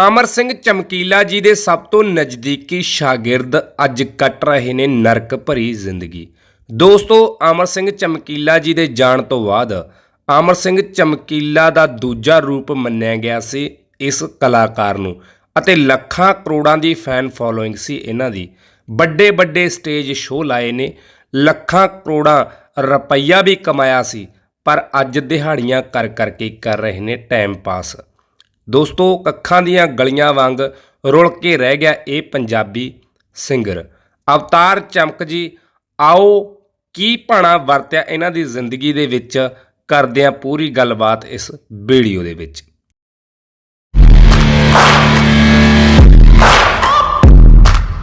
ਅਮਰ ਸਿੰਘ ਚਮਕੀਲਾ ਜੀ ਦੇ ਸਭ ਤੋਂ ਨਜ਼ਦੀਕੀ ਸ਼ਾਗਿਰਦ ਅੱਜ ਕੱਟ ਰਹੇ ਨੇ ਨਰਕ ਭਰੀ ਜ਼ਿੰਦਗੀ। ਦੋਸਤੋ ਅਮਰ ਸਿੰਘ ਚਮਕੀਲਾ ਜੀ ਦੇ ਜਾਣ ਤੋਂ ਬਾਅਦ ਅਮਰ ਸਿੰਘ ਚਮਕੀਲਾ ਦਾ ਦੂਜਾ ਰੂਪ ਮੰਨਿਆ ਗਿਆ ਸੀ ਇਸ ਕਲਾਕਾਰ ਨੂੰ ਅਤੇ ਲੱਖਾਂ ਕਰੋੜਾਂ ਦੀ ਫੈਨ ਫੋਲੋਇੰਗ ਸੀ ਇਹਨਾਂ ਦੀ। ਵੱਡੇ ਵੱਡੇ ਸਟੇਜ ਸ਼ੋਅ ਲਾਏ ਨੇ, ਲੱਖਾਂ ਕਰੋੜਾਂ ਰੁਪਈਆ ਵੀ ਕਮਾਇਆ ਸੀ, ਪਰ ਅੱਜ ਦਿਹਾੜੀਆਂ ਕਰ ਕਰਕੇ ਕਰ ਰਹੇ ਨੇ ਟਾਈਮ ਪਾਸ। ਦੋਸਤੋ, ਕੱਖਾਂ ਦੀਆਂ ਗਲੀਆਂ ਵਾਂਗ ਰੁਲ ਕੇ ਰਹਿ ਗਿਆ ਇਹ ਪੰਜਾਬੀ ਸਿੰਗਰ। ਅਵਤਾਰ ਚਮਕ ਜੀ, ਆਓ ਕੀ ਭਾਣਾ ਵਰਤਿਆ ਇਹਨਾਂ ਦੀ ਜ਼ਿੰਦਗੀ ਦੇ ਵਿੱਚ ਕਰਦੇ ਆ ਪੂਰੀ ਗੱਲਬਾਤ ਇਸ ਵੀਡੀਓ ਦੇ ਵਿੱਚ।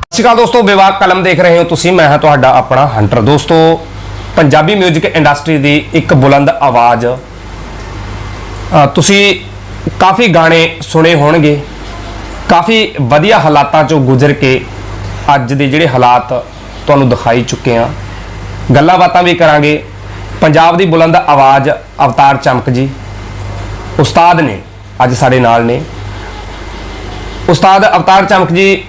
ਸਤਿ ਸ਼੍ਰੀ ਅਕਾਲ ਦੋਸਤੋ ਵਿਵਾਦ ਕਲਮ ਦੇਖ ਰਹੇ ਹੋ ਤੁਸੀਂ, ਮੈਂ ਹਾਂ ਤੁਹਾਡਾ ਆਪਣਾ ਹੰਟਰ। ਦੋਸਤੋ, ਪੰਜਾਬੀ 뮤직 ਇੰਡਸਟਰੀ ਦੀ ਇੱਕ ਬੁਲੰਦ ਆਵਾਜ਼। ਤੁਸੀਂ ਕਾਫੀ ਗਾਣੇ ਸੁਣੇ ਹੋਣਗੇ। ਕਾਫੀ ਵਧੀਆ ਹਾਲਾਤਾਂ ਚੋਂ ਗੁਜ਼ਰ ਕੇ ਅੱਜ ਦੇ ਜਿਹੜੇ ਹਾਲਾਤ ਤੁਹਾਨੂੰ ਦਿਖਾਈ ਚੁੱਕੇ ਆ ਗੱਲਾਂ ਬਾਤਾਂ ਵੀ ਕਰਾਂਗੇ। ਪੰਜਾਬ ਦੀ ਬੁਲੰਦ ਆਵਾਜ਼ ਅਵਤਾਰ ਚਮਕ ਜੀ, ਉਸਤਾਦ ਨੇ ਅੱਜ ਸਾਡੇ ਨਾਲ ਨੇ। ਉਸਤਾਦ ਅਵਤਾਰ ਚਮਕ ਜੀ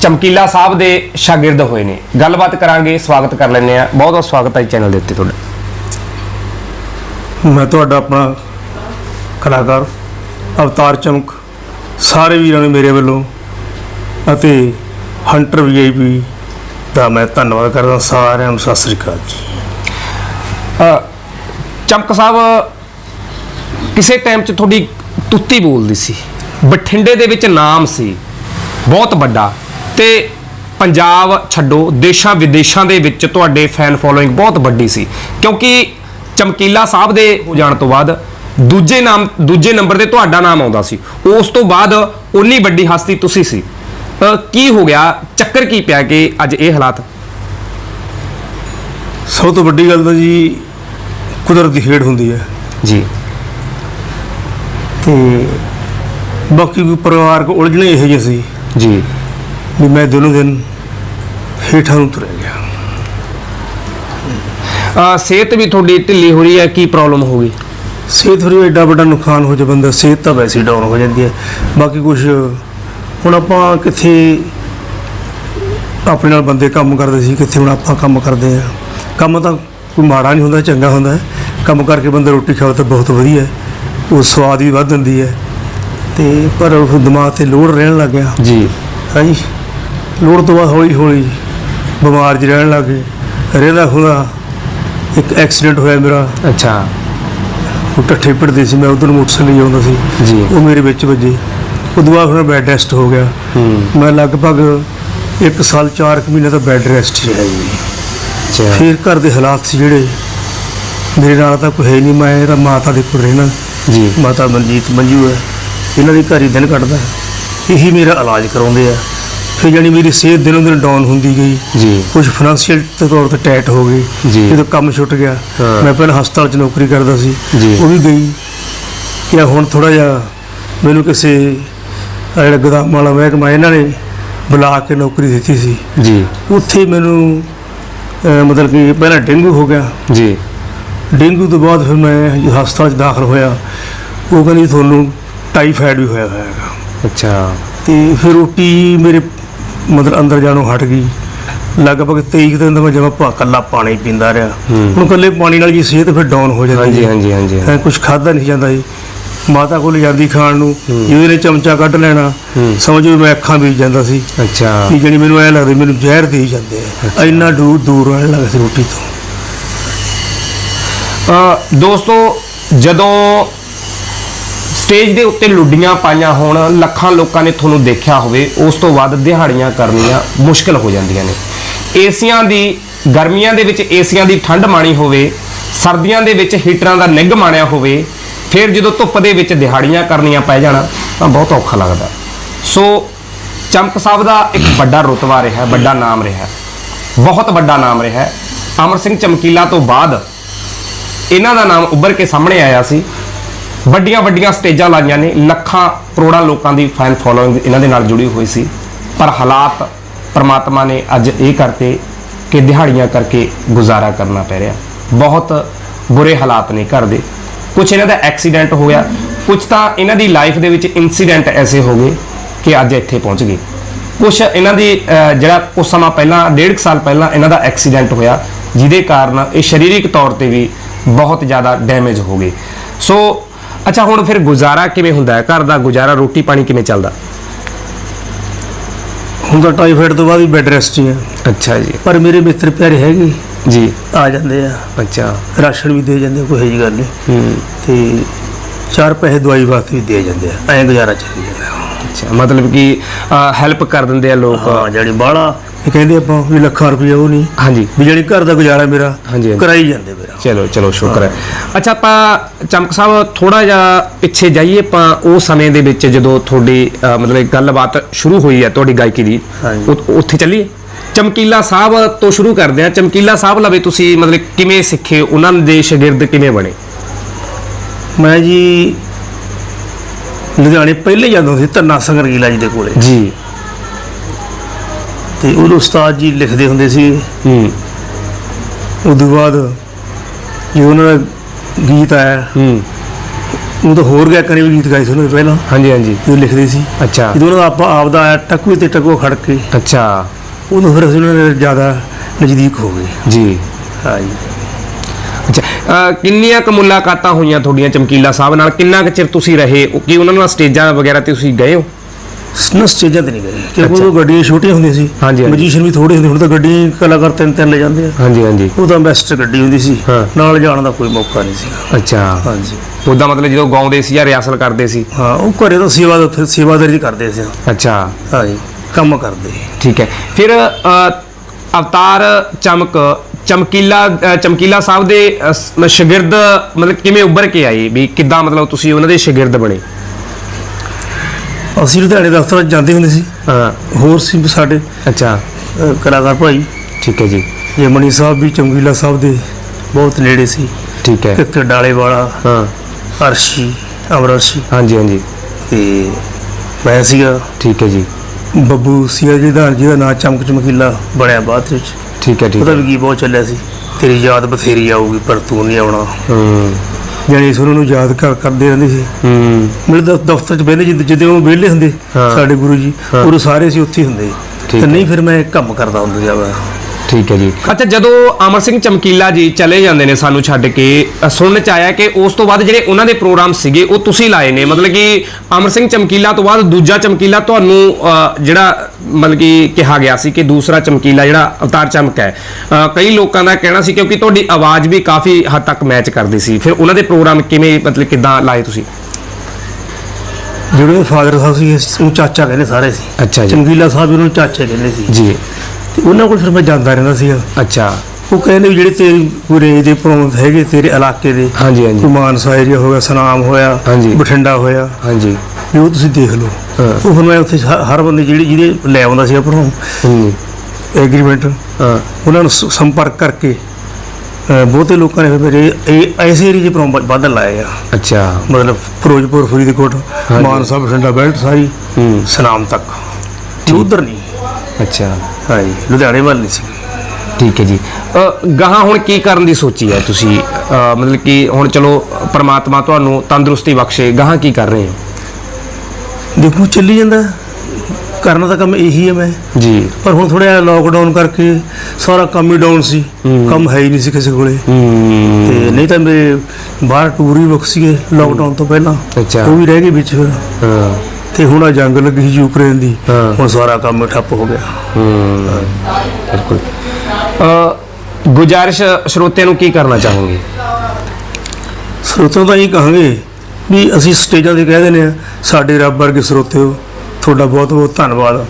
ਚਮਕੀਲਾ ਸਾਹਿਬ ਦੇ ਸ਼ਾਗਿਰਦ ਹੋਏ ਨੇ। ਗੱਲਬਾਤ ਕਰਾਂਗੇ, ਸਵਾਗਤ ਕਰ ਲੈਂਦੇ ਆ ਬਹੁਤ ਬਹੁਤ ਸਵਾਗਤ ਹੈ ਚੈਨਲ ਦੇ ਉੱਤੇ ਤੁਹਾਡਾ। ਮੈਂ ਤੁਹਾਡਾ ਆਪਣਾ ਕਲਾਕਾਰ ਅਵਤਾਰ ਚਮਕ, ਸਾਰੇ ਵੀਰਾਂ ਨੂੰ ਮੇਰੇ ਵੱਲੋਂ ਅਤੇ ਹੰਟਰ ਵੀਆਈਪੀ ਦਾ ਮੈਂ ਧੰਨਵਾਦ ਕਰਦਾ ਸਾਰਿਆਂ ਨੂੰ ਸਤਿ ਸ੍ਰੀ ਅਕਾਲ ਜੀ। ਚਮਕ ਸਾਹਿਬ, ਕਿਸੇ ਟਾਈਮ 'ਚ ਤੁਹਾਡੀ ਤੁੱਤੀ ਬੋਲਦੀ ਸੀ। ਬਠਿੰਡੇ ਦੇ ਵਿੱਚ ਨਾਮ ਸੀ। ਬਹੁਤ ਵੱਡਾ। ਤੇ ਪੰਜਾਬ ਛੱਡੋ, ਦੇਸ਼ਾਂ ਵਿਦੇਸ਼ਾਂ ਦੇ ਵਿੱਚ ਤੁਹਾਡੇ ਫੈਨ ਫੋਲੋਇੰਗ ਬਹੁਤ ਵੱਡੀ ਸੀ। ਕਿਉਂਕਿ ਚਮਕੀਲਾ ਸਾਹਿਬ ਦੇ ਹੋ ਜਾਣ ਤੋਂ ਬਾਅਦ ਦੂਜੇ ਨਾਮ ਦੂਜੇ ਨੰਬਰ ਤੇ ਤੁਹਾਡਾ ਨਾਮ ਆਉਂਦਾ ਸੀ। ਉਸ ਤੋਂ ਬਾਅਦ ਉਨੀ ਵੱਡੀ ਹਸਤੀ ਤੁਸੀਂ ਸੀ। ਕੀ ਹੋ ਗਿਆ? ਚੱਕਰ ਕੀ ਪਿਆ ਕਿ ਅੱਜ ਇਹ ਹਾਲਾਤ? ਸਭ ਤੋਂ ਵੱਡੀ ਗੱਲ ਤਾਂ ਜੀ ਕੁਦਰਤ ਦੀ ਖੇਡ ਹੁੰਦੀ ਹੈ। ਜੀ। ਤੇ ਬਾਕੀ ਵੀ ਪਰਿਵਾਰਕ ਉਲਝਣੇ ਇਹੋ ਜਿਹੇ ਸੀ। ਜੀ। ਵੀ ਮੈਂ ਦਿਨੋਂ ਦਿਨ ਹੇਠਾਂ ਨੂੰ ਤੁਰਿਆ ਗਿਆ। ਅ, ਸਿਹਤ ਵੀ ਤੁਹਾਡੀ ਢਿੱਲੀ ਹੋ ਰਹੀ ਹੈ ਕੀ ਪ੍ਰੋਬਲਮ ਹੋ ਗਈ? ਸਿਹਤ ਫਿਰ ਐਡਾ ਵੱਡਾ ਨੁਕਸਾਨ ਹੋ ਜਾ ਬੰਦਾ ਸਿਹਤ ਤਾਂ ਵੈਸੇ ਡਾਊਨ ਹੋ ਜਾਂਦੀ ਹੈ। ਬਾਕੀ ਕੁਝ ਹੁਣ ਆਪਾਂ ਕਿੱਥੇ ਆਪਣੇ ਨਾਲ ਬੰਦੇ ਕੰਮ ਕਰਦੇ ਸੀ ਕਿੱਥੇ ਹੁਣ ਆਪਾਂ ਕੰਮ ਕਰਦੇ ਆ ਕੰਮ ਤਾਂ ਕੋਈ ਮਾੜਾ ਨਹੀਂ ਹੁੰਦਾ ਚੰਗਾ ਹੁੰਦਾ। ਕੰਮ ਕਰਕੇ ਬੰਦਾ ਰੋਟੀ ਖਾਵੇ ਤਾਂ ਬਹੁਤ ਵਧੀਆ। ਉਹ ਸਵਾਦ ਵੀ ਵੱਧ ਦਿੰਦੀ ਹੈ। ਤੇ ਪਰ ਉਹ ਦਿਮਾਗ ਤੇ ਲੋਡ ਰਹਿਣ ਲੱਗ ਗਿਆ। ਜੀ। ਹਾਂਜੀ ਲੋੜ ਤੋਂ ਬਾਅਦ ਹੌਲੀ ਹੌਲੀ ਬਿਮਾਰ ਜਿਹਾ ਰਹਿਣ ਲੱਗ ਗਏ। ਰਹਿੰਦਾ ਖੁਦਾ ਇੱਕ ਐਕਸੀਡੈਂਟ ਹੋਇਆ ਮੇਰਾ। ਅੱਛਾ। ਉਹ ਟੱਠੇ ਪਿੜਦੇ ਸੀ ਮੈਂ ਉਧਰ ਮੋਟਰਸਾਈਕਲ ਲਈ ਆਉਂਦਾ ਸੀ। ਜੀ। ਉਹ ਮੇਰੇ ਵਿੱਚ ਵੱਜੇ। ਉਦੋਂ ਬਾਅਦ ਫਿਰ ਬੈੱਡ ਰੈਸਟ ਹੋ ਗਿਆ। ਹੂੰ। ਮੈਂ ਲਗਭਗ 1 ਸਾਲ 4 ਮਹੀਨੇ ਦਾ ਬੈੱਡ ਰੈਸਟ ਰਿਹਾ ਜੀ। ਅੱਛਾ। ਫਿਰ ਘਰ ਦੇ ਹਾਲਾਤ ਸੀ ਜਿਹੜੇ ਮੇਰੇ ਨਾਲ ਤਾਂ ਕੋਈ ਹੈ ਨਹੀਂ ਮੈਂ ਤਾਂ ਮਾਤਾ ਦੇ ਕੋਲ ਰਹਿਣਾ। ਜੀ। ਮਾਤਾ ਮਨਜੀਤ ਮੰਜੂ ਹੈ। ਇਹਨਾਂ ਦੇ ਘਰ ਹੀ ਦਿਨ ਕੱਢਦਾ ਇਹੀ ਮੇਰਾ ਇਲਾਜ ਕਰਾਉਂਦੇ ਆ। ਫਿਰ ਜਾਣੀ ਮੇਰੀ ਸਿਹਤ ਦਿਨੋਂ ਦਿਨ ਡਾਊਨ ਹੁੰਦੀ ਗਈ। ਜੀ। ਕੁਝ ਫਾਈਨੈਂਸ਼ੀਅਲ ਤੌਰ ਤੇ ਟੈਟ ਹੋ ਗਈ। ਜੀ। ਜਦੋਂ ਕੰਮ ਛੁੱਟ ਗਿਆ। ਮੈਂ ਪਹਿਲਾਂ ਹਸਪਤਾਲ 'ਚ ਨੌਕਰੀ ਕਰਦਾ ਸੀ। ਉਹ ਵੀ ਗਈ। ਕਿ ਹੁਣ ਥੋੜਾ ਜਿਹਾ ਮੈਨੂੰ ਕਿਸੇ ਜਿਹੜਾ ਗੋਦਾਮ ਵਾਲਾ ਮਹਿਕਮਾ ਇਹਨਾਂ ਨੇ ਬੁਲਾ ਕੇ ਨੌਕਰੀ ਦਿੱਤੀ ਸੀ। ਜੀ। ਉੱਥੇ ਮੈਨੂੰ ਮਤਲਬ ਕਿ ਪਹਿਲਾਂ ਡੇਂਗੂ ਹੋ ਗਿਆ। ਜੀ। ਡੇਂਗੂ ਤੋਂ ਬਾਅਦ ਫਿਰ ਮੈਂ ਹਸਪਤਾਲ 'ਚ ਦਾਖਲ ਹੋਇਆ। ਉਹ ਕਹਿੰਦੀ ਤੁਹਾਨੂੰ ਟਾਈਫਾਇਡ ਵੀ ਹੋਇਆ ਹੋਇਆ ਹੈਗਾ। ਅੱਛਾ। ਤੇ ਫਿਰ ਰੋਟੀ ਮੇਰੇ ਮਤਲਬ ਅੰਦਰ ਜਾਣੋਂ ਹਟ ਗਈ। ਲਗਭਗ 23 ਕੁ ਦਿਨ ਦਾ ਮੈਂ ਭਾ ਕੱਲਾ ਪਾਣੀ ਪੀਂਦਾ ਰਿਹਾ। ਹੁਣ ਕੱਲੇ ਪਾਣੀ ਨਾਲ ਜੀ ਸਿਹਤ ਫਿਰ ਡਾਊਨ ਹੋ ਜਾਂਦੀ ਹਾਂਜੀ ਹਾਂਜੀ ਹਾਂਜੀ। ਕੁਝ ਖਾਦਾ ਨਹੀਂ ਜਾਂਦਾ ਜੀ। ਮਾਤਾ ਕੋਲ ਜਾਂਦੀ ਖਾਣ ਨੂੰ ਜਿਹਦੇ ਨੇ ਚਮਚਾ ਕੱਢ ਲੈਣਾ। ਸਮਝੋ ਮੈਂ ਅੱਖਾਂ ਵੀ ਜਾਂਦਾ ਸੀ। ਅੱਛਾ। ਵੀ ਜਣੀ ਮੈਨੂੰ ਐ ਲੱਗਦਾ ਮੈਨੂੰ ਜ਼ਹਿਰ ਦੇ ਹੀ ਜਾਂਦੇ ਆ। ਇੰਨਾ ਦੂਰ ਦੂਰ ਰਹਿਣ ਲੱਗਾ ਸੀ ਰੋਟੀ ਤੋਂ। ਦੋਸਤੋ ਜਦੋਂ ਸਟੇਜ ਦੇ ਉੱਤੇ ਲੁੱਡੀਆਂ ਪਾਈਆਂ ਹੋਣ, ਲੱਖਾਂ ਲੋਕਾਂ ਨੇ ਤੁਹਾਨੂੰ ਦੇਖਿਆ ਹੋਵੇ, ਉਸ ਤੋਂ ਬਾਅਦ ਦਿਹਾੜੀਆਂ ਕਰਨੀਆਂ ਮੁਸ਼ਕਲ ਹੋ ਜਾਂਦੀਆਂ ਨੇ। ਏਸੀਆਂ ਦੀ, ਗਰਮੀਆਂ ਦੇ ਵਿੱਚ ਏਸੀਆਂ ਦੀ ਠੰਡ ਮਾਣੀ ਹੋਵੇ, ਸਰਦੀਆਂ ਦੇ ਵਿੱਚ ਹੀਟਰਾਂ ਦਾ ਨਿੱਘ ਮਾਣਿਆ ਹੋਵੇ, ਫਿਰ ਜਦੋਂ ਧੁੱਪ ਦੇ ਵਿੱਚ ਦਿਹਾੜੀਆਂ ਕਰਨੀਆਂ ਪੈ ਜਾਣਾ, ਤਾਂ ਬਹੁਤ ਔਖਾ ਲੱਗਦਾ। ਸੋ ਚਮਕ ਸਾਹਿਬ ਦਾ ਇੱਕ ਵੱਡਾ ਰੁਤਬਾ ਰਿਹਾ, ਵੱਡਾ ਨਾਮ ਰਿਹਾ। ਬਹੁਤ ਵੱਡਾ ਨਾਮ ਰਿਹਾ। ਅਮਰ ਸਿੰਘ ਚਮਕੀਲਾ ਤੋਂ ਬਾਅਦ ਇਹਨਾਂ ਦਾ ਨਾਮ ਉੱਭਰ ਕੇ ਸਾਹਮਣੇ ਆਇਆ ਸੀ। ਵੱਡੀਆਂ ਵੱਡੀਆਂ ਸਟੇਜਾਂ ਲਾਈਆਂ ਨੇ, ਲੱਖਾਂ ਕਰੋੜਾਂ ਲੋਕਾਂ ਦੀ ਫੈਨ ਫੋਲੋਇੰਗ ਇਹਨਾਂ ਦੇ ਨਾਲ ਜੁੜੀ ਹੋਈ ਸੀ। ਪਰ ਹਾਲਾਤ ਪਰਮਾਤਮਾ ਨੇ ਅੱਜ ਇਹ ਕਰਤੇ ਕਿ ਦਿਹਾੜੀਆਂ ਕਰਕੇ ਗੁਜ਼ਾਰਾ ਕਰਨਾ ਪੈ ਰਿਹਾ। ਬਹੁਤ ਬੁਰੇ ਹਾਲਾਤ ਨੇ ਘਰ ਦੇ। ਕੁਝ ਇਹਨਾਂ ਦਾ ਐਕਸੀਡੈਂਟ ਹੋ ਗਿਆ। ਕੁਝ ਤਾਂ ਇਹਨਾਂ ਦੀ ਲਾਈਫ ਦੇ ਵਿੱਚ ਇਨਸੀਡੈਂਟ ਐਸੇ ਹੋ ਗਏ ਕਿ ਅੱਜ ਇੱਥੇ ਪਹੁੰਚ ਗਏ। ਕੁਛ ਇਹਨਾਂ ਦੀ ਜਿਹੜਾ ਕੁਝ ਸਮਾਂ ਪਹਿਲਾਂ, ਡੇਢ ਕੁ ਸਾਲ ਪਹਿਲਾਂ ਇਹਨਾਂ ਦਾ ਐਕਸੀਡੈਂਟ ਹੋਇਆ, ਜਿਹਦੇ ਕਾਰਨ ਇਹ ਸਰੀਰਕ ਤੌਰ ਤੇ ਵੀ ਬਹੁਤ ਜ਼ਿਆਦਾ ਡੈਮੇਜ ਹੋ ਗਏ। ਸੋ ਅੱਛਾ ਹੁਣ ਫਿਰ ਗੁਜ਼ਾਰਾ ਕਿਵੇਂ ਹੁੰਦਾ ਹੈ? ਘਰ ਦਾ ਗੁਜ਼ਾਰਾ ਰੋਟੀ ਪਾਣੀ ਕਿਵੇਂ ਚੱਲਦਾ? ਹੁਣ ਤਾਂ ਟਾਈਫਾਇਡ ਤੋਂ ਬਾਅਦ ਵੀ ਬੈੱਡ ਰੈਸਟ ਹੀ ਆ ਅੱਛਾ ਜੀ। ਪਰ ਮੇਰੇ ਮਿੱਤਰ ਪਿਆਰੇ ਹੈਗੇ। ਜੀ। ਆ ਜਾਂਦੇ ਆ। ਅੱਛਾ। ਰਾਸ਼ਨ ਵੀ ਦੇ ਜਾਂਦੇ ਕੋਈ ਇਹੋ ਜਿਹੀ ਗੱਲ ਨਹੀਂ। ਹੂੰ। ਤੇ ਚਾਰ ਪੈਸੇ ਦਵਾਈ ਵਾਸਤੇ ਵੀ ਦੇ ਜਾਂਦੇ ਆ। ਐਂ ਗੁਜ਼ਾਰਾ ਚੱਲੀ ਜਾਂਦਾ। ਅੱਛਾ ਮਤਲਬ ਕਿ ਹੈਲਪ ਕਰ ਦਿੰਦੇ ਆ ਲੋਕ। ਹਾਂ ਜਿਹੜੀ ਬਾਹਲਾ ਇਹ ਕਹਿੰਦੇ ਆਪਾਂ ਵੀ ਲੱਖਾਂ ਰੁਪਏ ਉਹ ਨਹੀਂ ਹਾਂਜੀ। ਵੀ ਜਿਹੜੀ ਘਰ ਦਾ ਗੁਜ਼ਾਰਾ ਮੇਰਾ ਹਾਂਜੀ, ਹਾਂਜੀ। ਕਰਾਈ ਜਾਂਦੇ ਮੇਰਾ। ਚਲੋ ਚਲੋ ਸ਼ੁਕਰ ਹੈ। ਅੱਛਾ ਆਪਾਂ ਚਮਕ ਸਾਹਿਬ ਥੋੜਾ ਜਿਹਾ ਪਿੱਛੇ ਜਾਈਏ ਆਪਾਂ ਉਹ ਸਮੇਂ ਦੇ ਵਿੱਚ ਜਦੋਂ ਤੁਹਾਡੀ ਅਹ, ਮਤਲਬ ਗੱਲਬਾਤ ਸ਼ੁਰੂ ਹੋਈ ਹੈ ਤੁਹਾਡੀ ਗਾਇਕੀ ਦੀ ਹਾਂਜੀ। ਉ- ਉੱਥੇ ਚੱਲੀਏ? ਚਮਕੀਲਾ ਸਾਹਿਬ ਤੋਂ ਸ਼ੁਰੂ ਕਰਦੇ ਹਾਂ। ਚਮਕੀਲਾ ਸਾਹਿਬ ਲਵੇ ਤੁਸੀਂ ਮਤਲਬ ਕਿਵੇਂ ਸਿੱਖੇ ਉਹਨਾਂ ਦੇ ਸ਼ਾਗਿਰਦ ਕਿਵੇਂ ਬਣੇ? ਮੈਂ ਜੀ ਲੁਧਿਆਣੇ ਪਹਿਲੇ ਜਾਂਦਾ ਸੀ ਧੰਨਾ ਸਿੰਘ ਰੰਗੀਲਾ ਜੀ ਦੇ ਕੋਲੇ। ਜੀ। ਤੇ ਉਹ ਉਸਤਾਦ ਜੀ ਲਿਖਦੇ ਹੁੰਦੇ ਸੀ। ਹੂੰ। ਉਦੋਂ ਬਾਅਦ ਜੋ ਉਹਨਾਂ ਦਾ ਗੀਤ ਆਇਆ ਹੂੰ। ਉਹ ਤਾਂ ਹੋਰ ਗਾਇਕਾਂ ਨੇ ਵੀ ਗੀਤ ਗਾਏ ਸੀ ਉਹਨਾਂ ਦੇ ਪਹਿਲਾਂ। ਹਾਂਜੀ ਹਾਂਜੀ। ਜੋ ਲਿਖਦੇ ਸੀ। ਅੱਛਾ। ਜਦੋਂ ਉਹਨਾਂ ਦਾ ਆਪਾਂ ਆਪਦਾ ਆਇਆ ਟਕੂਏ ਤੇ ਟਕੂ ਖੜ ਕੇ। ਅੱਛਾ। ਉਦੋਂ ਫਿਰ ਅਸੀਂ ਉਹਨਾਂ ਦੇ ਜ਼ਿਆਦਾ ਨਜ਼ਦੀਕ ਹੋ ਗਏ। ਜੀ। ਹਾਂਜੀ। ਅੱਛਾ। ਕਿੰਨੀਆਂ ਕੁ ਮੁਲਾਕਾਤਾਂ ਹੋਈਆਂ ਤੁਹਾਡੀਆਂ ਚਮਕੀਲਾ ਸਾਹਿਬ ਨਾਲ? ਕਿੰਨਾ ਕੁ ਚਿਰ ਤੁਸੀਂ ਰਹੇ? ਕੀ ਉਹਨਾਂ ਨਾਲ ਸਟੇਜਾਂ ਵਗੈਰਾ ਤੇ ਤੁਸੀਂ ਗਏ ਹੋ? ਨਾ ਸਟੇਜਾਂ ਤੇ ਨਹੀਂ ਗਏ। ਕਿਉਂਕਿ। ਉਹ ਗੱਡੀਆਂ ਛੋਟੀਆਂ ਹੁੰਦੀਆਂ ਸੀ। ਹਾਂਜੀ, ਹਾਂਜੀ। ਮਜੀਸ਼ੀਅਨ ਵੀ ਥੋੜੇ ਹੁੰਦੇ ਹੁਣ ਤਾਂ ਗੱਡੀਆਂ ਕਲਾਕਾਰ ਤਿੰਨ ਤਿੰਨ ਲੈ ਜਾਂਦੇ ਆ। ਹਾਂਜੀ ਹਾਂਜੀ। ਉਹ ਤਾਂ ਬੈਸਟ ਗੱਡੀ ਹੁੰਦੀ ਸੀ। ਹਾਂ। ਨਾਲ ਜਾਣ ਦਾ ਕੋਈ ਮੌਕਾ ਨਹੀਂ ਸੀ। ਅੱਛਾ। ਹਾਂਜੀ। ਉਦਾਂ ਮਤਲਬ ਜਦੋਂ ਗਾਉਂਦੇ ਸੀ ਜਾਂ ਰਿਹਰਸਲ ਕਰਦੇ ਸੀ? ਹਾਂ ਉਹ ਘਰੇ ਤਾਂ ਸੇਵਾ ਦਾ ਫਿਰ ਸੇਵਾਦਾਰੀ ਕਰਦੇ ਸੀ। ਅੱਛਾ। ਹਾਂਜੀ। ਕੰਮ ਕਰਦੇ। ਠੀਕ ਹੈ। ਫਿਰ ਅ, ਅਵਤਾਰ ਚਮਕ ਚਮਕੀਲਾ ਅ, ਚਮਕੀਲਾ ਸਾਹਿਬ ਦੇ ਅ, ਸ- ਸ਼ਾਗਿਰਦ ਮਤਲਬ ਕਿਵੇਂ ਉੱਭਰ ਕੇ ਆਏ? ਵੀ ਕਿੱਦਾਂ ਮਤਲਬ ਤੁਸੀਂ ਉਹਨਾਂ ਦੇ ਸ਼ਾਗਿਰਦ ਬਣੇ? ਅਸੀਂ ਲੁਧਿਆਣੇ ਦਫ਼ਤਰ ਜਾਂਦੇ ਹੁੰਦੇ ਸੀ। ਹਾਂ। ਹੋਰ ਸੀ ਸਾਡੇ। ਅੱਛਾ। ਅਹ, ਕਲਾਕਾਰ ਭਾਈ। ਠੀਕ ਹੈ ਜੀ। ਜੇ ਮਣੀ ਸਾਹਿਬ ਵੀ ਚਮਕੀਲਾ ਸਾਹਿਬ ਦੇ ਬਹੁਤ ਨੇੜੇ ਸੀ। ਠੀਕ ਹੈ। ਇੱਕ ਡਾਲੇ ਵਾਲਾ ਹਾਂ। ਅਰਸ਼ੀ ਅਮਰਸ਼ੀ ਹਾਂਜੀ ਹਾਂਜੀ। ਤੇ ਮੈਂ ਸੀਗਾ। ਠੀਕ ਹੈ ਜੀ। ਬੱਬੂ ਸੀਗਾ ਜਿਹਦਾ ਜਿਹਦਾ ਨਾਂ ਚਮਕ ਚਮਕੀਲਾ ਬਣਿਆ ਬਾਅਦ ਵਿੱਚ। ਠੀਕ ਹੈ ਠੀਕ ਉਹਦਾ ਹੈ ਵੀ ਗੀਤ ਬਹੁਤ ਚੱਲਿਆ ਸੀ। ਤੇਰੀ ਯਾਦ ਬਥੇਰੀ ਆਊਗੀ ਪਰ ਤੂੰ ਨਹੀਂ ਆਉਣਾ। ਹੂੰ। ਅਸੀਂ ਉਹਨਾਂ ਨੂੰ ਯਾਦ ਕਰ ਕਰਦੇ ਰਹਿੰਦੇ ਸੀ ਹੂੰ ਮੇਰੇ ਦਫ਼ਤਰ 'ਚ ਬਹਿੰਦੇ ਜਿੱਦ ਜਦੋਂ ਉਹ ਵਿਹਲੇ ਹੁੰਦੇ ਹਾਂ। ਸਾਡੇ ਗੁਰੂ ਜੀ ਹਾਂ। ਉਹ ਸਾਰੇ ਅਸੀਂ ਉੱਥੇ ਹੀ ਹੁੰਦੇ ਤੇ। ਨਹੀਂ ਫਿਰ ਮੈਂ ਕੰਮ ਕਰਦਾ ਹੁੰਦਾ ਜਾਵਾ ਠੀਕ ਹੈ ਜੀ। ਅੱਛਾ ਜਦੋਂ ਅਮਰ ਸਿੰਘ ਚਮਕੀਲਾ ਜੀ ਚਲੇ ਜਾਂਦੇ ਨੇ ਸਾਨੂੰ ਛੱਡ ਕੇ ਅ, ਸੁਣਨ ਚ ਆਇਆ ਕਿ ਉਸ ਤੋਂ ਬਾਅਦ ਜਿਹੜੇ ਉਹਨਾਂ ਦੇ ਪ੍ਰੋਗਰਾਮ ਸੀਗੇ ਉਹ ਤੁਸੀਂ ਲਾਏ ਨੇ। ਮਤਲਬ ਕਿ ਅਮਰ ਸਿੰਘ ਚਮਕੀਲਾ ਤੋਂ ਬਾਅਦ ਦੂਜਾ ਚਮਕੀਲਾ ਤੁਹਾਨੂੰ ਅ, ਜਿਹੜਾ ਮਤਲਬ ਕਿ ਕਿਹਾ ਗਿਆ ਸੀ ਕਿ ਦੂਸਰਾ ਚਮਕੀਲਾ ਜਿਹੜਾ ਅਵਤਾਰ ਚਮਕ ਹੈ। ਅ, ਕਈ ਲੋਕਾਂ ਦਾ ਕਹਿਣਾ ਸੀ ਕਿਉਂਕਿ ਤੁਹਾਡੀ ਆਵਾਜ਼ ਵੀ ਕਾਫੀ ਹੱਦ ਤੱਕ ਮੈਚ ਕਰਦੀ ਸੀ। ਫਿਰ ਉਹਨਾਂ ਦੇ ਪ੍ਰੋਗਰਾਮ ਕਿਵੇਂ ਮਤਲਬ ਕਿਦਾਂ ਲਾਏ ਤੁਸੀਂ? ਜਿਹੜੇ ਫਾਦਰ ਸਾਹਿਬ ਸੀ ਇਸ ਨੂੰ ਚਾਚਾ ਕਹਿੰਦੇ ਸਾਰੇ ਸੀ। ਅੱਛਾ ਜੀ। ਚਮਕੀਲਾ ਸਾਹਿਬ ਉਹਨਾਂ ਨੂੰ ਚਾਚੇ ਕਹਿੰਦੇ ਸੀ। ਜੀ। ਤੇ ਉਹਨਾਂ ਕੋਲ ਫਿਰ ਮੈਂ ਜਾਂਦਾ ਰਹਿੰਦਾ ਸੀਗਾ। ਅੱਛਾ। ਉਹ ਕਹਿੰਦੇ ਵੀ ਜਿਹੜੇ ਤੇਰੇ ਪੂਰੇ ਦੇ ਪ੍ਰੌਂਤ ਹੈਗੇ ਤੇਰੇ ਇਲਾਕੇ ਦੇ ਹਾਂਜੀ ਹਾਂਜੀ। ਮਾਨਸਾ ਏਰੀਆ ਹੋ ਗਿਆ ਸਨਾਮ ਹੋਇਆ ਹਾਂਜੀ। ਬਠਿੰਡਾ ਹੋਇਆ। ਹਾਂਜੀ। ਵੀ ਉਹ ਤੁਸੀਂ ਦੇਖ ਲਓ। ਹਾਂ। ਉਹ ਫਿਰ ਮੈਂ ਉੱਥੇ ਹ- ਹਰ ਬੰਦੇ ਜਿਹੜੀ ਜਿਹਦੇ ਲੈ ਆਉਂਦਾ ਸੀ ਆਪਣਾ ਹੂੰ। ਐਗਰੀਮੈਂਟ ਹਾਂ। ਉਹਨਾਂ ਨੂੰ ਸ- ਸੰਪਰਕ ਕਰਕੇ ਅ, ਬਹੁਤੇ ਲੋਕਾਂ ਨੇ ਫਿਰ ਮੇਰੇ ਇਹ ਐਸੇ ਏਰੀਏ 'ਚ ਪ੍ਰੋਂ ਬਾਦਲ ਲਾਏ ਆ। ਅੱਛਾ। ਮਤਲਬ ਫਿਰੋਜ਼ਪੁਰ ਫਰੀਦਕੋਟ ਹਾਂਜੀ। ਮਾਨਸਾ ਬਠਿੰਡਾ ਬੈਲਟ ਸਾਰੀ ਹੂੰ। ਸਨਾਮ ਤੱਕ। ਤੇ ਉਧਰ ਨਹੀਂ। ਅੱਛਾ। ਹਾਂਜੀ ਲੁਧਿਆਣੇ ਵੱਲ ਨਹੀਂ ਸੀ। ਠੀਕ ਹੈ ਜੀ। ਅ, ਗਾਹਾਂ ਹੁਣ ਕੀ ਕਰਨ ਦੀ ਸੋਚੀ ਹੈ ਤੁਸੀਂ? ਮਤਲਬ ਕਿ ਹੁਣ ਚਲੋ ਪ੍ਰਮਾਤਮਾ ਤੁਹਾਨੂੰ ਤੰਦਰੁਸਤੀ ਬਖਸ਼ੇ ਗਾਹਾਂ ਕੀ ਕਰ ਰਹੇ ਹੋ? ਦੇਖੋ ਚੱਲੀ ਜਾਂਦਾ। ਕਰਨਾ ਤਾਂ ਕੰਮ ਇਹੀ ਹੈ ਮੈਂ। ਜੀ। ਪਰ ਹੁਣ ਥੋੜਾ ਜਿਹਾ ਲੋਕਡਾਊਨ ਕਰਕੇ ਸਾਰਾ ਕੰਮ ਹੀ ਡਾਊਨ ਸੀ। ਕੰਮ ਹੈ ਹੀ ਨਹੀਂ ਸੀ ਕਿਸੇ ਕੋਲੇ। ਤੇ ਨਹੀਂ ਤਾਂ ਮੇਰੇ ਬਾਹਰ ਟੂਰ ਹੀ ਬੁੱਕ ਸੀਗੇ ਲੋਕਡਾਊਨ ਤੋਂ ਪਹਿਲਾਂ। ਅੱਛਾ। ਉਹ ਵੀ ਰਹਿ ਗਏ ਵਿੱਚ ਫਿਰ। ਹਾਂ। ਤੇ ਹੁਣ ਆ ਜੰਗ ਲੱਗੀ ਸੀ ਯੂਕਰੇਨ ਦੀ ਹਾਂ। ਹੁਣ ਸਾਰਾ ਕੰਮ ਠੱਪ ਹੋ ਗਿਆ। ਹੂੰ ਬਿਲਕੁਲ। ਅ, ਗੁਜ਼ਾਰਿਸ਼ ਸਰੋਤਿਆਂ ਨੂੰ ਕੀ ਕਰਨਾ ਚਾਹੋਗੇ? ਸਰੋਤਿਆਂ ਨੂੰ ਤਾਂ ਇਹ ਕਹਾਂਗੇ ਵੀ ਅਸੀਂ ਸਟੇਜਾਂ ਤੇ ਕਹਿ ਦਿੰਦੇ ਆ ਸਾਡੇ ਰੱਬ ਵਰਗੇ ਸਰੋਤੇ ਹੋ ਤੁਹਾਡਾ ਬਹੁਤ ਬਹੁਤ ਧੰਨਵਾਦ।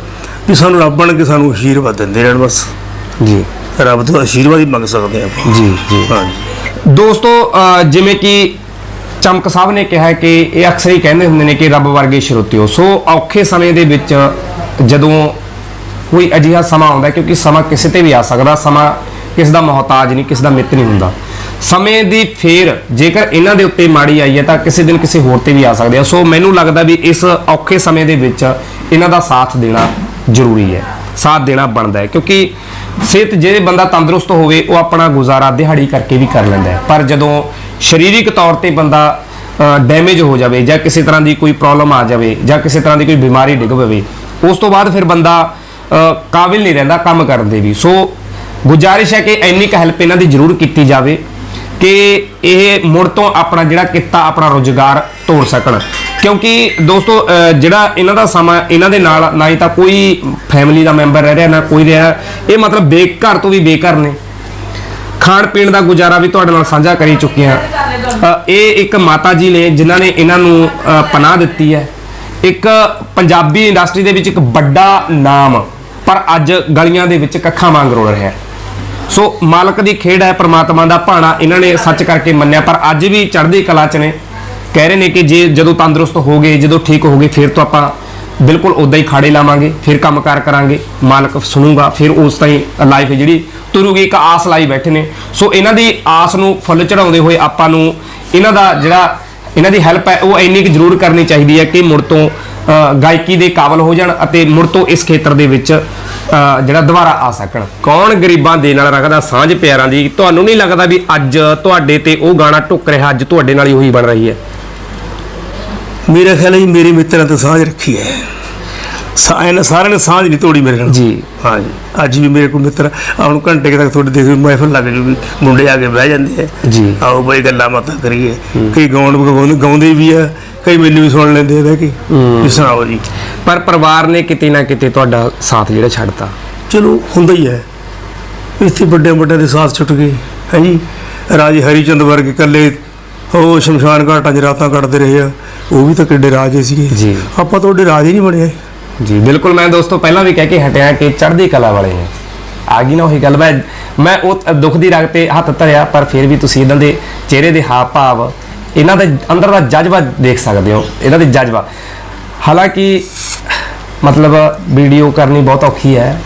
ਵੀ ਸਾਨੂੰ ਰੱਬ ਬਣ ਕੇ ਸਾਨੂੰ ਆਸ਼ੀਰਵਾਦ ਦਿੰਦੇ ਰਹਿਣ ਬਸ। ਜੀ। ਰੱਬ ਤੋਂ ਆਸ਼ੀਰਵਾਦ ਹੀ ਮੰਗ ਸਕਦੇ ਆ ਜੀ ਜੀ। ਹਾਂਜੀ। ਦੋਸਤੋ ਅ, ਜਿਵੇਂ ਕਿ ਚਮਕ ਸਾਹਿਬ ਨੇ ਕਿਹਾ ਕਿ ਇਹ ਅਕਸਰ ਹੀ ਕਹਿੰਦੇ ਹੁੰਦੇ ਨੇ ਕਿ ਰੱਬ ਵਰਗੇ ਸਰੋਤਿਓ। ਸੋ ਔਖੇ ਸਮੇਂ ਦੇ ਵਿੱਚ ਜਦੋਂ ਕੋਈ ਅਜਿਹਾ ਸਮਾਂ ਆਉਂਦਾ ਕਿਉਂਕਿ ਸਮਾਂ ਕਿਸੇ ਤੇ ਵੀ ਆ ਸਕਦਾ, ਸਮਾਂ ਕਿਸ ਦਾ ਮੁਹਤਾਜ ਨਹੀਂ, ਕਿਸ ਦਾ ਮਿੱਤ ਨਹੀਂ ਹੁੰਦਾ। ਸਮੇਂ ਦੀ ਫੇਰ ਜੇਕਰ ਇਹਨਾਂ ਦੇ ਉੱਤੇ ਮਾੜੀ ਆਈ ਹੈ, ਤਾਂ ਕਿਸੇ ਦਿਨ ਕਿਸੇ ਹੋਰ ਤੇ ਵੀ ਆ ਸਕਦੇ ਆ। ਸੋ ਮੈਨੂੰ ਲੱਗਦਾ ਵੀ ਇਸ ਔਖੇ ਸਮੇਂ ਦੇ ਵਿੱਚ ਇਹਨਾਂ ਦਾ ਸਾਥ ਦੇਣਾ ਜ਼ਰੂਰੀ ਹੈ। ਸਾਥ ਦੇਣਾ ਬਣਦਾ ਹੈ, ਕਿਉਂਕਿ ਸਿਹਤ ਜੇ ਬੰਦਾ ਤੰਦਰੁਸਤ ਹੋਵੇ, ਉਹ ਆਪਣਾ ਗੁਜ਼ਾਰਾ ਦਿਹਾੜੀ ਕਰਕੇ ਵੀ ਕਰ ਲੈਂਦਾ ਹੈ। ਪਰ ਜਦੋਂ ਸਰੀਰਕ ਤੌਰ ਤੇ ਬੰਦਾ ਡੈਮੇਜ ਹੋ ਜਾਵੇ ਜਾਂ ਕਿਸੇ ਤਰ੍ਹਾਂ ਦੀ ਕੋਈ ਪ੍ਰੋਬਲਮ ਆ ਜਾਵੇ ਜਾਂ ਕਿਸੇ ਤਰ੍ਹਾਂ ਦੀ ਕੋਈ ਬਿਮਾਰੀ ਡਿੱਗ ਪਵੇ, ਉਸ ਤੋਂ ਬਾਅਦ ਫਿਰ ਬੰਦਾ ਕਾਬਿਲ ਨਹੀਂ ਰਹਿੰਦਾ ਕੰਮ ਕਰਨ ਦੇ ਵੀ। ਸੋ ਗੁਜ਼ਾਰਿਸ਼ ਹੈ ਕਿ ਇੰਨੀ ਕੁ ਹੈਲਪ ਇਹਨਾਂ ਦੀ ਜ਼ਰੂਰ ਕੀਤੀ ਜਾਵੇ ਕਿ ਇਹ ਮੁੜ ਤੋਂ ਆਪਣਾ ਜਿਹੜਾ ਕਿੱਤਾ, ਆਪਣਾ ਰੋਜ਼ਗਾਰ ਤੋੜ ਸਕਣ। ਕਿਉਂਕਿ ਦੋਸਤੋ ਜਿਹੜਾ ਇਹਨਾਂ ਦਾ ਸਮਾਂ, ਇਹਨਾਂ ਦੇ ਨਾਲ ਨਾ ਹੀ ਤਾਂ ਕੋਈ ਫੈਮਿਲੀ ਦਾ ਮੈਂਬਰ ਰਹਿ ਰਿਹਾ, ਨਾ ਕੋਈ ਰਿਹਾ। ਇਹ ਮਤਲਬ ਬੇਘਰ ਤੋਂ ਵੀ ਬੇਘਰ ਨੇ। ਖਾਣ ਪੀਣ ਦਾ ਗੁਜ਼ਾਰਾ ਵੀ ਤੁਹਾਡੇ ਨਾਲ ਸਾਂਝਾ ਕਰੀ ਚੁੱਕੇ ਹਾਂ। ਇਹ ਇੱਕ ਮਾਤਾ ਜੀ ਨੇ ਜਿਨ੍ਹਾਂ ਨੇ ਇਹਨਾਂ ਨੂੰ ਪਨਾਹ ਦਿੱਤੀ ਹੈ। ਇੱਕ ਪੰਜਾਬੀ ਇੰਡਸਟਰੀ ਦੇ ਵਿੱਚ ਇੱਕ ਵੱਡਾ ਨਾਮ, ਪਰ ਅੱਜ ਗਲੀਆਂ ਦੇ ਵਿੱਚ ਕੱਖਾਂ ਵਾਂਗ ਰੋਲ ਰਿਹਾ ਹੈ। ਸੋ ਮਾਲਕ ਦੀ ਖੇਡ ਹੈ, ਪ੍ਰਮਾਤਮਾ ਦਾ ਭਾਣਾ, ਇਹਨਾਂ ਨੇ ਸੱਚ ਕਰਕੇ ਮੰਨਿਆ, ਪਰ ਅੱਜ ਵੀ ਚੜ੍ਹਦੀ ਕਲਾ ਚ ਨੇ। ਕਹਿ ਰਹੇ ਨੇ ਕਿ ਜੇ ਜਦੋਂ ਤੰਦਰੁਸਤ ਹੋ ਗਏ, ਜਦੋਂ ਠੀਕ ਹੋ ਗਏ, ਫਿਰ ਤੋਂ ਆਪਾਂ ਬਿਲਕੁਲ ਉਦਾਂ ਹੀ ਖਾੜੇ ਲਾਵਾਂਗੇ, ਫਿਰ ਕੰਮਕਾਰ ਕਰਾਂਗੇ, ਮਾਲਕ ਸੁਣੂਗਾ, ਫਿਰ ਉਸ ਤਾਈਂ ਲਾਈਫ ਜਿਹੜੀ ਤੁਰੂਗੀ, ਇੱਕ ਆਸ ਲਾਈ ਬੈਠੇ ਨੇ। ਸੋ ਇਹਨਾਂ ਦੀ ਆਸ ਨੂੰ ਫੁੱਲ ਚੜਾਉਂਦੇ ਹੋਏ ਆਪਾਂ ਨੂੰ ਇਹਨਾਂ ਦਾ ਜਿਹੜਾ ਇਹਨਾਂ ਦੀ ਹੈਲਪ ਹੈ, ਉਹ ਇੰਨੀ ਕੁ ਜ਼ਰੂਰ ਕਰਨੀ ਚਾਹੀਦੀ ਹੈ ਕਿ ਮੁੜ ਤੋਂ ਗਾਇਕੀ ਦੇ ਕਾਬਲ ਹੋ ਜਾਣ ਅਤੇ ਮੁੜ ਤੋਂ ਇਸ ਖੇਤਰ ਦੇ ਵਿੱਚ ਜਿਹੜਾ ਦੁਬਾਰਾ ਆ ਸਕਣ। ਕੌਣ ਗਰੀਬਾਂ ਦੇ ਨਾਲ ਰੱਖਦਾ ਸਾਂਝ ਪਿਆਰਾਂ ਦੀ? ਤੁਹਾਨੂੰ ਨਹੀਂ ਲੱਗਦਾ ਵੀ ਅੱਜ ਤੁਹਾਡੇ ਤੇ ਉਹ ਗਾਣਾ ਟੁੱਕ ਰਿਹਾ, ਅੱਜ ਤੁਹਾਡੇ ਨਾਲ ਹੀ ਉਹੀ ਬਣ ਰਹੀ ਹੈ। ਮੇਰਾ ਖਿਆਲ ਹੈ ਜੀ ਮੇਰੇ ਮਿੱਤਰਾਂ ਤੋਂ ਸਾਂਝ ਰੱਖੀ ਹੈ। ਸਾ- ਇਹਨਾਂ ਸਾਰਿਆਂ ਨੇ ਸਾਂਝ ਨਹੀਂ ਤੋੜੀ ਮੇਰੇ ਨਾਲ। ਜੀ। ਹਾਂ ਜੀ। ਅੱਜ ਵੀ ਮੇਰੇ ਕੋਲ ਮਿੱਤਰ ਆਉਣ ਘੰਟੇ ਕੁ ਤੱਕ ਤੁਹਾਡੇ ਦੇਖ ਮਹਿਫਲ ਲੱਗ ਜੂਗੀ ਮੁੰਡੇ ਆ ਕੇ ਬਹਿ ਜਾਂਦੇ ਆ। ਜੀ। ਆਓ ਬਈ ਗੱਲਾਂ ਬਾਤਾਂ ਕਰੀਏ। ਕਈ ਗਾਉਣ ਗਾਉਂਦੇ ਵੀ ਆ ਕਈ ਮੈਨੂੰ ਵੀ ਸੁਣ ਲੈਂਦੇ ਆ ਕੇ। ਵੀ ਸੁਣਾਓ ਜੀ। ਪਰ ਪਰਿਵਾਰ ਨੇ ਕਿਤੇ ਨਾ ਕਿਤੇ ਤੁਹਾਡਾ ਸਾਥ ਜਿਹੜਾ ਛੱਡਤਾ। ਚਲੋ ਹੁੰਦਾ ਹੀ ਹੈ। ਇੱਥੇ ਵੱਡੇ ਵੱਡੇ ਦੇ ਸਾਥ ਛੁੱਟ ਗਏ। ਹੈ ਜੀ? ਰਾਜੇ ਹਰੀਚੰਦ ਵਰਗੇ ਇਕੱਲੇ ਉਹ ਸ਼ਮਸ਼ਾਨ ਘਾਟਾਂ 'ਚ ਰਾਤਾਂ ਕੱਟਦੇ ਰਹੇ ਆ। ਉਹ ਵੀ ਤਾਂ ਕਿੱਡੇ ਰਾਜੇ ਸੀਗੇ। ਜੀ। ਆਪਾਂ ਤੁਹਾਡੇ ਰਾਜ ਹੀ ਨਹੀਂ ਬਣੇ ਜੀ ਬਿਲਕੁਲ ਮੈਂ ਦੋਸਤੋ ਪਹਿਲਾਂ ਵੀ ਕਹਿ ਕੇ ਹਟਿਆ ਕਿ ਚੜ੍ਹਦੀ ਕਲਾ ਵਾਲੇ ਨੇ। ਆ ਗਈ ਨਾ ਉਹੀ ਗੱਲ। ਮੈਂ ਮੈਂ ਉਹ ਦੁੱਖ ਦੀ ਰਗ ਤੇ ਹੱਥ ਧਰਿਆ ਪਰ ਫਿਰ ਵੀ ਤੁਸੀਂ ਇਹਨਾਂ ਦੇ ਚਿਹਰੇ ਦੇ ਹਾਵ ਭਾਵ ਇਹਨਾਂ ਦੇ ਅੰਦਰ ਦਾ ਜਜ਼ਬਾ ਦੇਖ ਸਕਦੇ ਹੋ। ਇਹਨਾਂ ਦੇ ਜਜ਼ਬਾ। ਹਾਲਾਂਕਿ ਮਤਲਬ ਵੀਡੀਓ ਕਰਨੀ ਬਹੁਤ ਔਖੀ ਹੈ।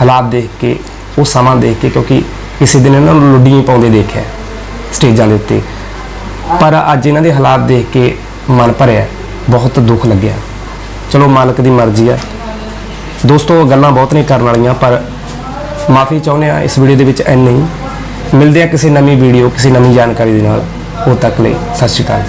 ਹਾਲਾਤ ਦੇਖ ਕੇ ਉਹ ਸਮਾਂ ਦੇਖ ਕੇ ਕਿਉਂਕਿ ਕਿਸੇ ਦਿਨ ਇਹਨਾਂ ਨੂੰ ਲੁੱਡੀਆਂ ਪਾਉਂਦੇ ਦੇਖਿਆ। ਸਟੇਜਾਂ ਦੇ ਉੱਤੇ। ਪਰ ਅੱਜ ਇਹਨਾਂ ਦੇ ਹਾਲਾਤ ਦੇਖ ਕੇ ਮਨ ਭਰਿਆ, ਬਹੁਤ ਦੁੱਖ ਲੱਗਿਆ। ਚਲੋ ਮਾਲਕ ਦੀ ਮਰਜ਼ੀ ਆ। ਦੋਸਤੋ, ਗੱਲਾਂ ਬਹੁਤ ਨਹੀਂ ਕਰਨ ਵਾਲੀਆਂ, ਪਰ ਮਾਫੀ ਚਾਹੁੰਦੇ ਆ ਇਸ ਵੀਡੀਓ ਦੇ ਵਿੱਚ ਇੰਨੇ ਹੀ। ਮਿਲਦੇ ਆ ਕਿਸੇ ਨਵੀਂ ਵੀਡੀਓ, ਕਿਸੇ ਨਵੀਂ ਜਾਣਕਾਰੀ ਦੇ ਨਾਲ। ਉਹ ਤੱਕ ਲਈ ਸਤਿ ਸ਼੍ਰੀ ਅਕਾਲ